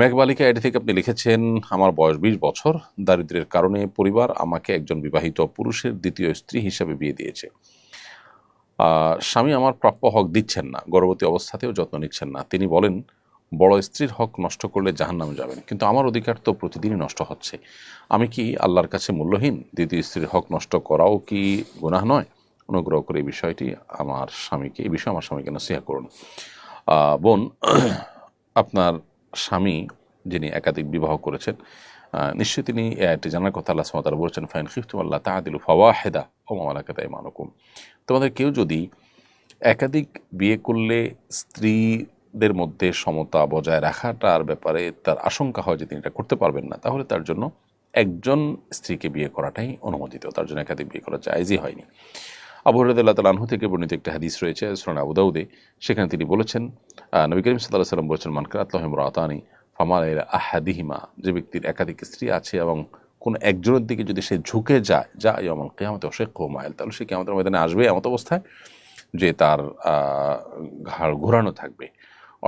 মেঘবালিকা এটি থেকে আপনি লিখেছেন, আমার বয়স বিশ বছর, দারিদ্র্যের কারণে পরিবার আমাকে একজন বিবাহিত পুরুষের দ্বিতীয় স্ত্রী হিসেবে বিয়ে দিয়েছে। স্বামী আমার প্রাপ্য হক দিচ্ছেন না, গর্ভবতী অবস্থাতেও যত্ন নিচ্ছেন না। তিনি বলেন, বড় স্ত্রীর হক নষ্ট করলে জাহান্নামে যাবেন, কিন্তু আমার অধিকার তো প্রতিদিনই নষ্ট হচ্ছে। আমি কি আল্লাহর কাছে মূল্যহীন? দ্বিতীয় স্ত্রীর হক নষ্ট করাও কি গুনাহ নয়? অনুগ্রহ করে এই বিষয়টি আমার স্বামীকে, এই বিষয়ে আমার স্বামীকে নসিহা করুন। বোন আপনার স্বামী, যিনি একাধিক বিবাহ করেছেন নিশ্চয়ই তিনি এটি জানার কথা আল্লাহ সুমাতারা বলেছেন, ফাইন খিফতুম আল্লাহ তাহাদিলু ফাওয়াহেদা ও মামালাকাত ইমানুকুম তোমাদের কেউ যদি একাধিক বিয়ে করলে স্ত্রীদের মধ্যে সমতা বজায় রাখাটার ব্যাপারে তার আশঙ্কা হয় যে তিনি এটা করতে পারবেন না, তাহলে তার জন্য একজন স্ত্রীকে বিয়ে করাটাই অনুমোদিত, তার জন্য একাধিক বিয়ে করা জায়জই হয়নি। আবু হরদুল্লাহ তালাহু থেকে বর্ণিত একটি হাদিস রয়েছে সুরান আবু দাউদে। সেখানে তিনি বলেছেন নবী করিম সাল্লাহ সাল্লাম বলেছেন মানকাত লহিম রাতানি ফামাল আহাদিহিমা যে ব্যক্তির একাধিক স্ত্রী আছে এবং কোন একজনের দিকে যদি সে ঝুঁকে যায় যা ইয়মাল কেয়ামতে, অশেক মাইল তাহলে সে কেয়ামতের ময়দানে আসবে এমত অবস্থায় যে তার ঘাড় ঘোরানো থাকবে।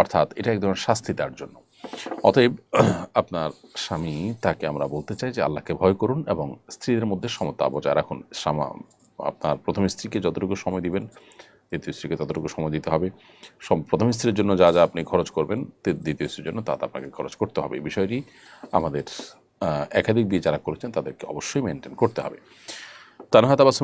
অর্থাৎ এটা এক ধরনের শাস্তি তার জন্য। অতএব, আপনার স্বামী তাকে আমরা বলতে চাই যে আল্লাহকে ভয় করুন এবং স্ত্রীদের মধ্যে সমতা বজায় রাখুন। আপনার প্রথম স্ত্রীকে যতটুকু সময় দিবেন, দ্বিতীয় স্ত্রীকে ততটুকু সময় দিতে হবে। প্রথম স্ত্রীর জন্য যা যা আপনি খরচ করবেন দ্বিতীয় স্ত্রীর জন্য তা আপনাকে খরচ করতে হবে। এই বিষয়টি আমাদের একাধিক দিয়ে যারা করেছেন তাদেরকে অবশ্যই মেনটেন করতে হবে। তানহাত আবাস